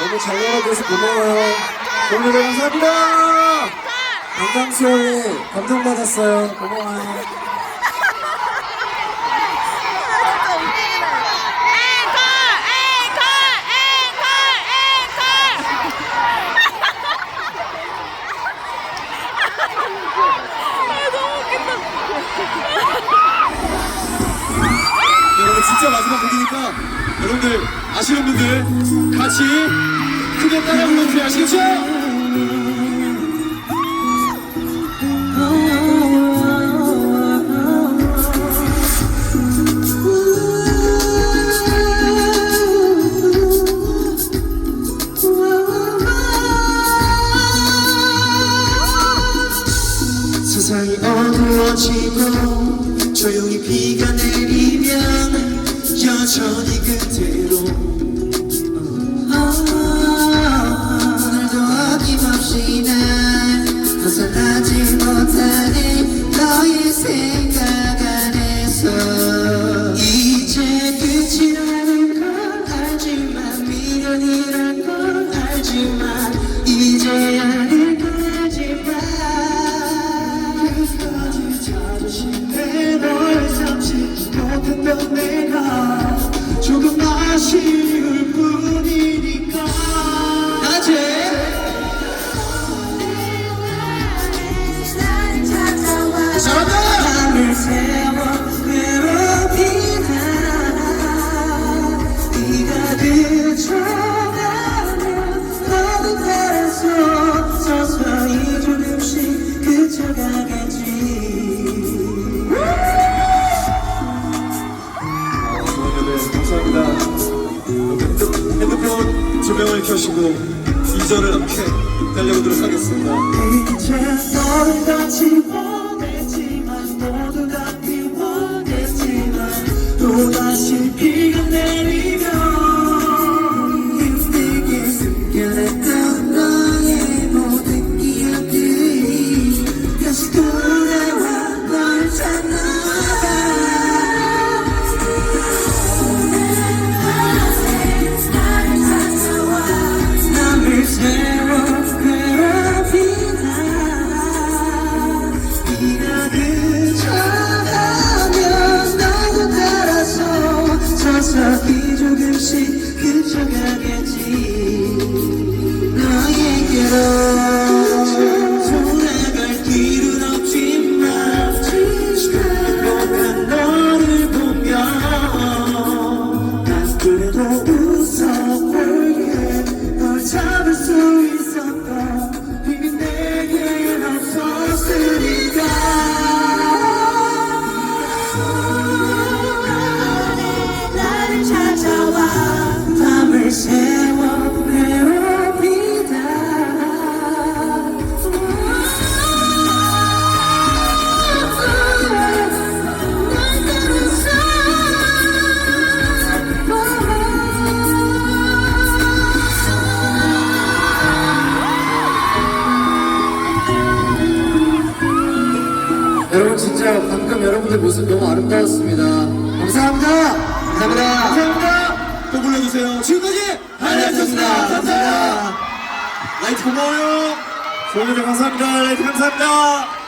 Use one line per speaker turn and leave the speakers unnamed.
너무 잘 놀아줘서 고마워요. 오늘도 감사합니다. 강강수원이 감동받았어요. 고마워요.
진짜 마지막 곡이니까 여러분들 아시는 분들 같이 크게 따라 불러주세요 아시겠죠?
세상이 어두워지고 조용히 비가 내리면
감사합니다. 핸드- 핸드폰 조명을 켜시고 2절을 함께 달려보도록 하겠습니다.
이제 너를 같이 원했지만 모두 다 비워냈지만 또다시 비가 내리면
여러분 진짜 방금 여러분들 모습 너무 아름다웠습니다. 감사합니다. 감사합니다.
감사합니다 또 불러주세요 지금까지 한혜였습니다 감사합니다 라이트 고마워요
소원이들 감사합니다. 라이트 감사합니다.